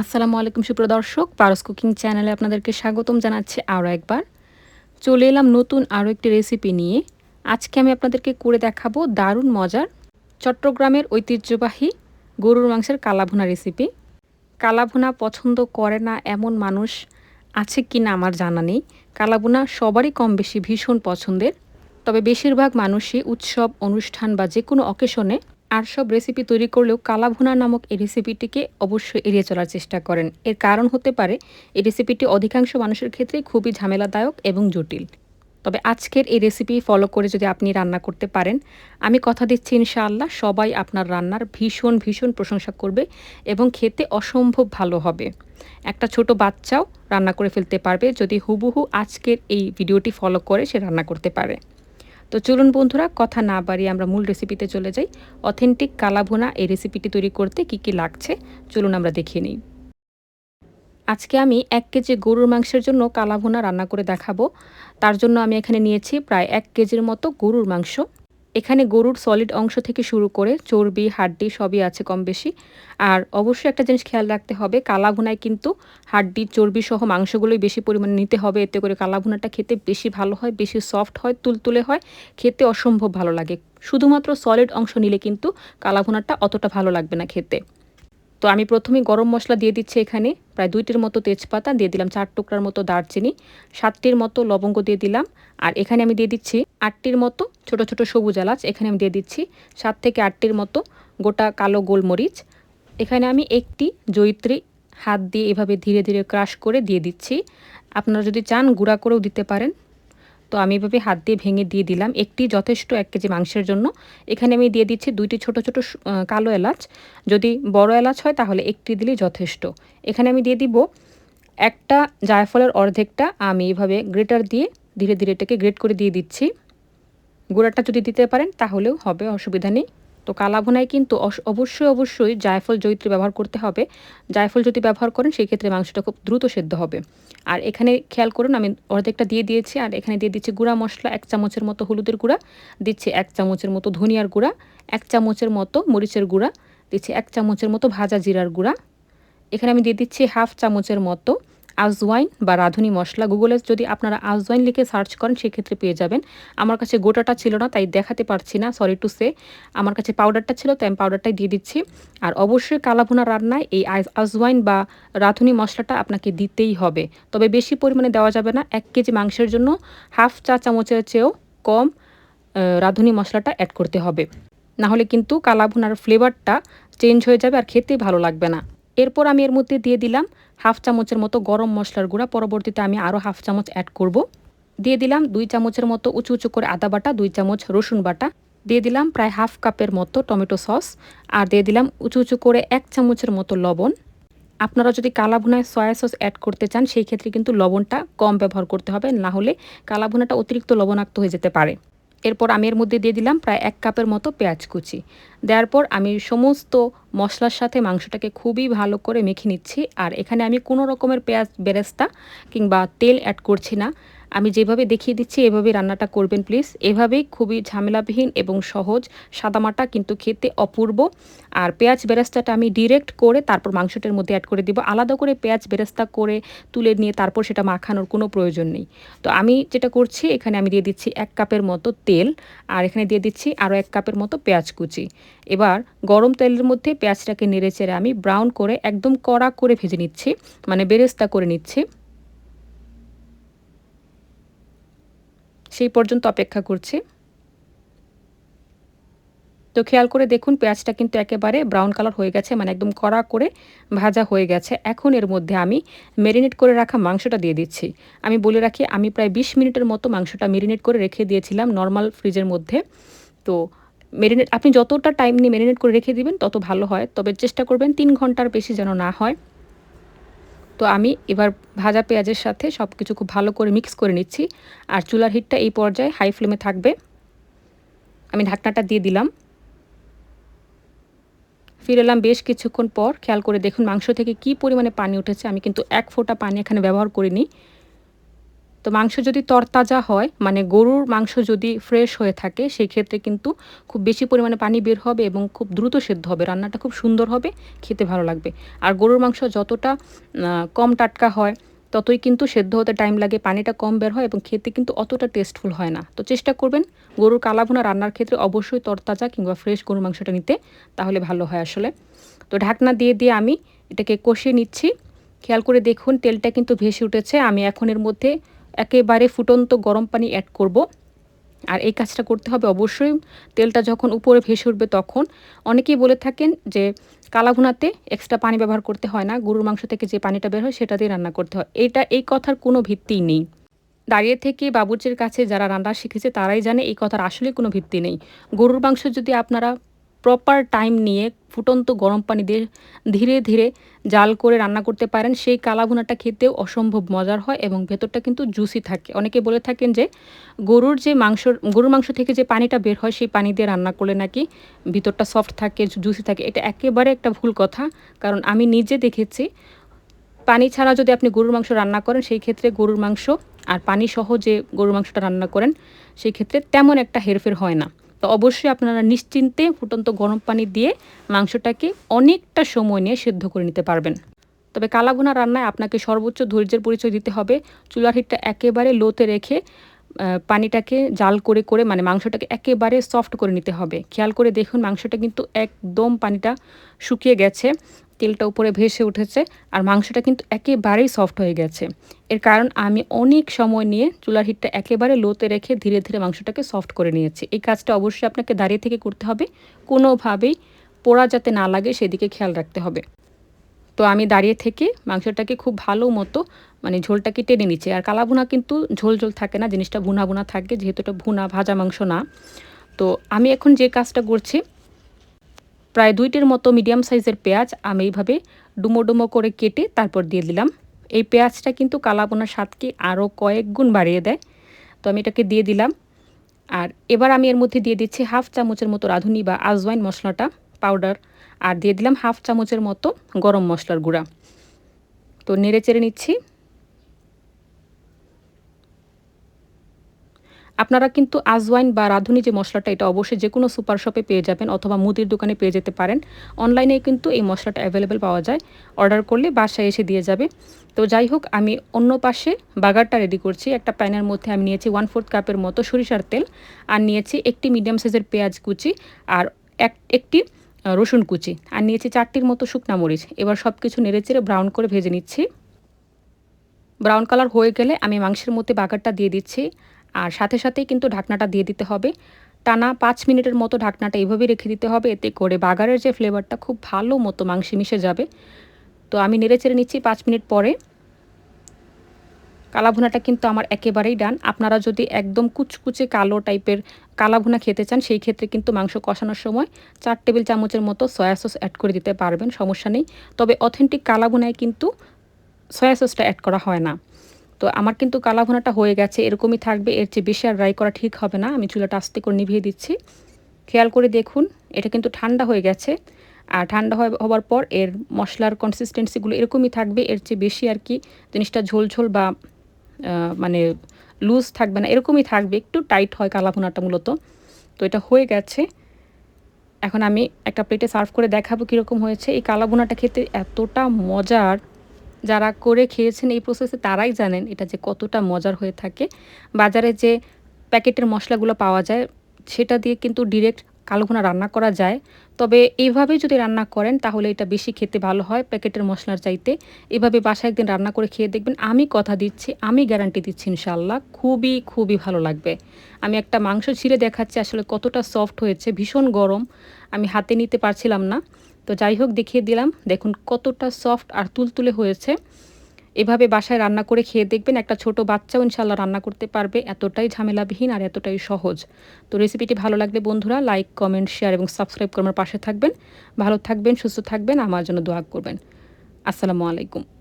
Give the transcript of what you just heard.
আসসালামু আলাইকুম সুপ্রদর্শক পারস কুকিং চ্যানেলে আপনাদেরকে স্বাগতম জানাচ্ছি আরও একবার। চলে এলাম নতুন আরও একটি রেসিপি নিয়ে। আজকে আমি আপনাদেরকে করে দেখাবো দারুণ মজার চট্টগ্রামের ঐতিহ্যবাহী গরুর মাংসের কালাভুনা রেসিপি। কালাভুনা পছন্দ করে না এমন মানুষ আছে কি না আমার জানা নেই। কালাভুনা সবারই কম বেশি ভীষণ পছন্দের। তবে বেশিরভাগ মানুষই উৎসব, অনুষ্ঠান বা যে কোনো অকেশনে আর সব রেসিপি তৈরি করলেও কালাভুনা নামক এই রেসিপিটিকে অবশ্যই এড়িয়ে চলার চেষ্টা করেন। এর কারণ হতে পারে, এই রেসিপিটি অধিকাংশ মানুষের ক্ষেত্রেই খুবই ঝামেলাদায়ক এবং জটিল। তবে আজকের এই রেসিপি ফলো করে যদি আপনি রান্না করতে পারেন, আমি কথা দিচ্ছি ইনশাআল্লাহ সবাই আপনার রান্নার ভীষণ ভীষণ প্রশংসা করবে এবং খেতে অসম্ভব ভালো হবে। একটা ছোট বাচ্চাও রান্না করে ফেলতে পারবে যদি হুবহু আজকের এই ভিডিওটি ফলো করে সে রান্না করতে পারে। তো চলুন বন্ধুরা, কথা না বাড়িয়ে আমরা মূল রেসিপিতে চলে যাই। অথেন্টিক কালাভোনা এই রেসিপিটি তৈরি করতে কি কি লাগছে, চলুন আমরা দেখিয়ে নিই। আজকে আমি এক কেজি গরুর মাংসের জন্য কালাভোনা রান্না করে দেখাবো। তার জন্য আমি এখানে নিয়েছি প্রায় এক কেজির মতো গরুর মাংস। এখানে গরুর সলিড অংশ থেকে শুরু করে চর্বি, হাড্ডি সবই আছে কম বেশি। আর অবশ্যই একটা জিনিস খেয়াল রাখতে হবে, কালাভুনায় কিন্তু হাড্ডি, চর্বি সহ মাংসগুলোই বেশি পরিমাণে নিতে হবে। এতে করে কালাভুনাটা খেতে বেশি ভালো হয়, বেশি সফট হয়, তুলতুলে হয়, খেতে অসম্ভব ভালো লাগে। শুধুমাত্র সলিড অংশ নিলে কিন্তু কালাভুনাটা অতটা ভালো লাগবে না খেতে। তো আমি প্রথমেই গরম মশলা দিয়ে দিচ্ছি এখানে। প্রায় দুইটির মতো তেজপাতা দিয়ে দিলাম, চার টুকরার মতো দারচিনি, সাতটির মতো লবঙ্গ দিয়ে দিলাম। আর এখানে আমি দিয়ে দিচ্ছি আটটির মতো ছোট ছোট সবুজ এলাচ, এখানে আমি দিয়ে দিচ্ছি সাত থেকে আটটির মতো গোটা কালো গোলমরিচ। এখানে আমি একটি জৈত্রী হাত দিয়ে এভাবে ধীরে ধীরে ক্রাশ করে দিয়ে দিচ্ছি। আপনারা যদি চান গুঁড়া করেও দিতে পারেন। তো আমি এভাবে হাত দিয়ে ভেঙে দিয়ে দিলাম। একটি যথেষ্ট এক কেজি মাংসের জন্য। এখানে আমি দিয়ে দিচ্ছি দুইটি ছোট ছোট কালো এলাচ। যদি বড় এলাচ হয় তাহলে একটি দিলেই যথেষ্ট। এখানে আমি দিয়ে দিব একটা জায়ফলের অর্ধেকটা। আমি এভাবে গ্রেটার দিয়ে ধীরে ধীরে এটাকে গ্রেট করে দিয়ে দিচ্ছি। গুঁড়াটা যদি দিতে পারেন তাহলেও হবে, অসুবিধা নেই। তো কালাভুনায় কিন্তু অবশ্যই অবশ্যই জায়ফল জৈত্রী ব্যবহার করতে হবে। জায়ফল যদি ব্যবহার করেন, সেই ক্ষেত্রে মাংসটা খুব দ্রুত সেদ্ধ হবে। আর এখানে খেয়াল করুন, আমি অর্ধেকটা দিয়ে দিয়েছি, আর এখানে দিয়ে দিচ্ছি গুঁড়া মশলা, এক চামচের মতো হলুদের গুঁড়া, দিচ্ছি এক চামচের মতো ধনিয়ার গুঁড়া, এক চামচের মতো মরিচের গুঁড়া, দিচ্ছি এক চামচের মতো ভাজা জিরার গুঁড়া। এখানে আমি দিয়ে দিচ্ছি হাফ চামচের মতো আজওয়াইন বা রাঁধুনি মশলা। গুগলে যদি আপনারা আজওয়াইন লিখে সার্চ করেন, সেক্ষেত্রে পেয়ে যাবেন। আমার কাছে গোটাটা ছিল না, তাই দেখাতে পারছি না সরি টু সে আমার কাছে পাউডারটা ছিল, তাই আমি পাউডারটাই দিয়ে দিচ্ছি। আর অবশ্যই কালাভুনা রান্নায় এই আজওয়াইন বা রাঁধুনি মশলাটা আপনাকে দিতেই হবে। তবে বেশি পরিমাণে দেওয়া যাবে না। এক কেজি মাংসের জন্য হাফ চা চামচের চেয়েও কম রাঁধুনি মশলাটা অ্যাড করতে হবে। না হলে কিন্তু কালাভুনার ফ্লেভারটা চেঞ্জ হয়ে যাবে আর খেতে ভালো লাগবে না। এরপর আমি এর মধ্যে দিয়ে দিলাম হাফ চামচের মতো গরম মশলার গুঁড়া। পরবর্তীতে আমি আরও হাফ চামচ অ্যাড করব। দিয়ে দিলাম দুই চামচের মতো উঁচু উঁচু করে আদা বাটা, দুই চামচ রসুন বাটা। দিয়ে দিলাম প্রায় হাফ কাপের মতো টমেটো সস। আর দিয়ে দিলাম উঁচু উঁচু করে এক চামচের মতো লবণ। আপনারা যদি কালাভুনায় সয়া সস অ্যাড করতে চান, সেই ক্ষেত্রে কিন্তু লবণটা কম ব্যবহার করতে হবে। না হলে কালাভুনাটা অতিরিক্ত লবণাক্ত হয়ে যেতে পারে। এরপর আমি এর মধ্যে দিয়ে দিলাম প্রায় এক কাপের মতো পেঁয়াজ কুচি। দেওয়ার পর আমি সমস্ত মশলার সাথে মাংসটাকে খুবই ভালো করে মেখে নিচ্ছি। আর এখানে আমি কোনো রকমের পেঁয়াজ, বেরেস্তা কিংবা তেল অ্যাড করছি না। আমি যেভাবে দেখিয়ে দিচ্ছি, এভাবে রান্নাটা করবেন প্লিজ এভাবেই খুবই ঝামেলাবিহীন এবং সহজ। সাদামাটা কিন্তু খেতে অপূর্ব। আর পেঁয়াজ বেরেস্তাটা আমি ডিরেক্ট করে তারপর মাংসটার মধ্যে অ্যাড করে দিব। আলাদা করে পেঁয়াজ বেরেস্তা করে তুলে নিয়ে তারপর সেটা মাখানোর কোনো প্রয়োজন নেই। তো আমি যেটা করছি, এখানে আমি দিয়ে দিচ্ছি এক কাপের মতো তেল। আর এখানে দিয়ে দিচ্ছি আরও এক কাপের মতো পেঁয়াজ কুচি। এবার গরম তেলের মধ্যে পেঁয়াজটাকে নেড়ে চেড়ে আমি ব্রাউন করে একদম কড়া করে ভেজে নিচ্ছি। মানে বেরেস্তা করে নিচ্ছি। সেই পর্যন্ত অপেক্ষা করছি। তো খেয়াল করে দেখুন, পেঁয়াজটা কিন্তু একেবারে ব্রাউন কালার হয়ে গেছে মানে একদম কড়া করে ভাজা হয়ে গেছে। এখন এর মধ্যে আমি ম্যারিনেট করে রাখা মাংসটা দিয়ে দিচ্ছি। আমি বলে রাখি, আমি প্রায় ২০ মিনিটের মতো মাংসটা ম্যারিনেট করে রেখে দিয়েছিলাম নর্মাল ফ্রিজের মধ্যে। তো ম্যারিনেট আপনি যতটা টাইম নিয়ে ম্যারিনেট করে রেখে দিবেন, তত ভালো হয়। তবে চেষ্টা করবেন তিন ঘণ্টার বেশি যেন না হয়। তো আমি এবার ভাজা পেঁয়াজের সাথে সব কিছু খুব ভালো করে মিক্স করে নিচ্ছি। আর চুলার হিটটা এই পর্যায়ে হাই ফ্লেমে থাকবে। আমি ঢাকনাটা দিয়ে দিলাম। ফিরে এলাম বেশ কিছুক্ষণ পর। খেয়াল করে দেখুন মাংস থেকে কি পরিমাণে পানি উঠেছে। আমি কিন্তু এক ফোঁটা পানি এখানে ব্যবহার করিনি। তো মাংস যদি তরতাজা হয় মানে গরুর মাংস যদি ফ্রেশ হয়ে থাকে সেই ক্ষেত্রে কিন্তু খুব বেশি পরিমাণে পানি বের হবে এবং খুব দ্রুত সেদ্ধ হবে, রান্নাটা খুব সুন্দর হবে, খেতে ভালো লাগবে। আর গরুর মাংস যতটা কম টাটকা হয়, ততই কিন্তু সেদ্ধ হতে টাইম লাগে, পানিটা কম বের হয় এবং খেতে কিন্তু অতটা টেস্টফুল হয় না। তো চেষ্টা করবেন গরুর কালাভুনা রান্নার ক্ষেত্রে অবশ্যই তরতাজা কিংবা ফ্রেশ গরুর মাংসটা নিতে, তাহলে ভালো হয় আসলে। তো ঢাকনা দিয়ে দিয়ে আমি এটাকে কষিয়ে নিচ্ছি। খেয়াল করে দেখুন, তেলটা কিন্তু ভেসে উঠেছে। আমি এখন এর মধ্যে একেবারে ফুটন্ত গরম পানি অ্যাড করব। আর এই কাজটা করতে হবে অবশ্যই। তেলটা যখন উপরে ভেসে উঠবে তখন। অনেকেই বলে থাকেন যে কালাভুনাতে এক্সট্রা পানি ব্যবহার করতে হয় না। গরুর মাংস থেকে যে পানিটা বের হয় সেটা দিয়ে রান্না করতে হয়। এটা এই কথার কোনো ভিত্তিই নেই। দাঁড়িয়ে থেকে বাবুর্চির কাছে যারা রান্না শিখেছে তারাই জানে এই কথার আসলে কোনো ভিত্তি নেই। গরুর মাংস যদি আপনারা প্রপার টাইম নিয়ে ফুটন্ত গরম পানি দিয়ে ধীরে ধীরে জাল করে রান্না করতে পারেন। সেই কালাভুনাটা খেতেও অসম্ভব মজার হয় এবং ভেতরটা কিন্তু জুসি থাকে। অনেকে বলে থাকেন যে, গরুর যে মাংস, গরুর মাংস থেকে যে পানিটা বের হয়, সেই পানি দিয়ে রান্না করলে নাকি ভিতরটা সফট থাকে জুসি থাকে। এটা একেবারে একটা ভুল কথা, কারণ আমি নিজে দেখেছি, পানি ছাড়া যদি আপনি গরুর মাংস রান্না করেন, সেই ক্ষেত্রে গরুর মাংস আর পানি সহ যে গরুর মাংসটা রান্না করেন, সেই ক্ষেত্রে তেমন একটা হেরফের হয় না। তো অবশ্যই আপনারা নিশ্চিন্তে ফুটন্ত গরম পানি দিয়ে মাংসটাকে অনেকটা সময় নিয়ে সেদ্ধ করে নিতে পারবেন। তবে কালাগুনা রান্নায় আপনাকে সর্বোচ্চ ধৈর্যের পরিচয় দিতে হবে। চুলার হিটটা একেবারে লোতে রেখে পানিটাকে জাল করে করে মানে মাংসটাকে একেবারে সফট করে নিতে হবে। খেয়াল করে দেখুন মাংসটা কিন্তু একদম পানিটা শুকিয়ে গেছে। তেলটা উপরে ভেসে উঠেছে আর মাংসটা কিন্তু একেবারেই সফট হয়ে গেছে। এর কারণ আমি অনেক সময় নিয়ে চুলার হিটটা একেবারে লোতে রেখে ধীরে ধীরে মাংসটাকে সফট করে নিয়েছি। এই কাজটা অবশ্যই আপনাকে দাঁড়িয়ে থেকে করতে হবে। কোনোভাবেই পোড়া যাতে না লাগে সেদিকে খেয়াল রাখতে হবে। তো আমি দাঁড়িয়ে থেকে মাংসটাকে খুব ভালো মতো মানে ঝোলটাকে টেনে নিচ্ছি। আর কালাভুনা কিন্তু ঝোল ঝোল থাকে না, জিনিসটা ভুনা ভুনা থাকে, যেহেতু এটা ভুনা, ভাজা মাংস না। তো আমি এখন যে কাজটা করছি প্রায় দুইটির মতো মিডিয়াম সাইজের পেঁয়াজ আমি এইভাবে ডুমো ডুমো করে কেটে তারপর দিয়ে দিলাম। এই পেঁয়াজটা কিন্তু কালাবোনার স্বাদকে আরও কয়েক গুণ বাড়িয়ে দেয়। তো আমি এটাকে দিয়ে দিলাম। আর এবার আমি এর মধ্যে দিয়ে দিচ্ছি হাফ চামচের মতো রাঁধুনি বা আজওয়াইন মশলাটা, পাউডার। আর দিয়ে দিলাম হাফ চামচের মতো গরম মশলার গুঁড়া। তো নেড়ে চেড়ে নিচ্ছি। আপনারা কিন্তু আজওয়াইন বা রাঁধুনি যে মশলাটা, এটা অবশ্যই যে কোনো সুপার শপে পেয়ে যাবেন অথবা মুদির দোকানে পেয়ে যেতে পারেন। অনলাইনে কিন্তু এই মশলাটা অ্যাভেলেবেল পাওয়া যায়। অর্ডার করলে বাসায় এসে দিয়ে যাবে। তো যাই হোক, আমি অন্য পাশে বাগারটা রেডি করছি। একটা প্যানের মধ্যে আমি নিয়েছি ওয়ান ফোর্থ কাপের মতো সরিষার তেল আর নিয়েছি একটি মিডিয়াম সাইজের পেঁয়াজ কুচি আর এক, একটি রসুন কুচি আর নিয়েছি চারটির মতো শুকনা মরিচ। এবার সব কিছু নেড়ে চেড়ে ব্রাউন করে ভেজে নিচ্ছি। ব্রাউন কালার হয়ে গেলে আমি মাংসের মধ্যে বাগারটা দিয়ে দিচ্ছি। আর সাথে সাথেই কিন্তু ঢাকনাটা দিয়ে দিতে হবে। টানা পাঁচ মিনিটের মতো ঢাকনাটা এইভাবেই রেখে দিতে হবে। এতে করে বাগারের যে ফ্লেভারটা খুব ভালো মতো মাংসে মিশে যাবে। তো আমি নেড়ে চেড়ে নিচ্ছি পাঁচ মিনিট পরে। কালাভুনাটা কিন্তু আমার একেবারেই ডান। আপনারা যদি একদম কুচকুচে কালো টাইপের কালাভুনা খেতে চান, সেই ক্ষেত্রে কিন্তু মাংস কষানোর সময় চার টেবিল চামচের মতো সয়া সস অ্যাড করে দিতে পারবেন, সমস্যা নেই। তবে অথেন্টিক কালাভুনায় কিন্তু সয়া সসটা অ্যাড করা হয় না। তো আমার কিন্তু কালাভুনাটা হয়ে গেছে, এরকমই থাকবে, এর চেয়ে বেশি আর ড্রাই করা ঠিক হবে না, আমি চুলাটা আস্তে করে নিভিয়ে দিচ্ছি। খেয়াল করে দেখুন, এটা কিন্তু ঠান্ডা হয়ে গেছে, আর ঠান্ডা হওয়ার পর এর মশলার কনসিস্টেন্সিগুলো এরকমই থাকবে, এর চেয়ে বেশি আর কি জিনিসটা ঝোল ঝোল বা মানে লুজ থাকবে না, এরকমই থাকবে, একটু টাইট হয় কালাভুনাটা মূলত। তো এটা হয়ে গেছে। এখন আমি একটা প্লেটে সার্ভ করে দেখাবো কীরকম হয়েছে। এই কালাভুনাটা খেতে এতটা মজার যারা করে খেয়েছেন এই প্রসেসে তারাই জানেন এটা যে কতটা মজার হয়ে থাকে। বাজারে যে প্যাকেটের মশলাগুলো পাওয়া যায়, সেটা দিয়ে কিন্তু ডিরেক্ট কালোভুনা রান্না করা যায়। তবে এইভাবে যদি রান্না করেন, তাহলে এটা বেশি খেতে ভালো হয় প্যাকেটের মশলার চাইতে। এভাবে বাসায় একদিন রান্না করে খেয়ে দেখবেন, আমি কথা দিচ্ছি, আমি গ্যারান্টি দিচ্ছি ইনশাল্লাহ খুবই খুবই ভালো লাগবে। আমি একটা মাংস ছিঁড়ে দেখাচ্ছি, আসলে কতটা সফট হয়েছে, ভীষণ গরম, আমি হাতে নিতে পারছিলাম না। তো যাই হোক দেখিয়ে দিলাম। দেখুন কতটা সফট আর তুলতুলে হয়েছে। এভাবে বাসায় রান্না করে খেয়ে দেখবেন একটা ছোট বাচ্চাও ইনশাল্লাহ রান্না করতে পারবে। এতটাই ঝামেলাবিহীন আর এতটাই সহজ। তো রেসিপিটি ভালো লাগলে বন্ধুরা লাইক কমেন্ট শেয়ার এবং সাবস্ক্রাইব করে আমার পাশে থাকবেন। ভালো থাকবেন, সুস্থ থাকবেন, আমার জন্য দোয়া করবেন। আসসালামু আলাইকুম।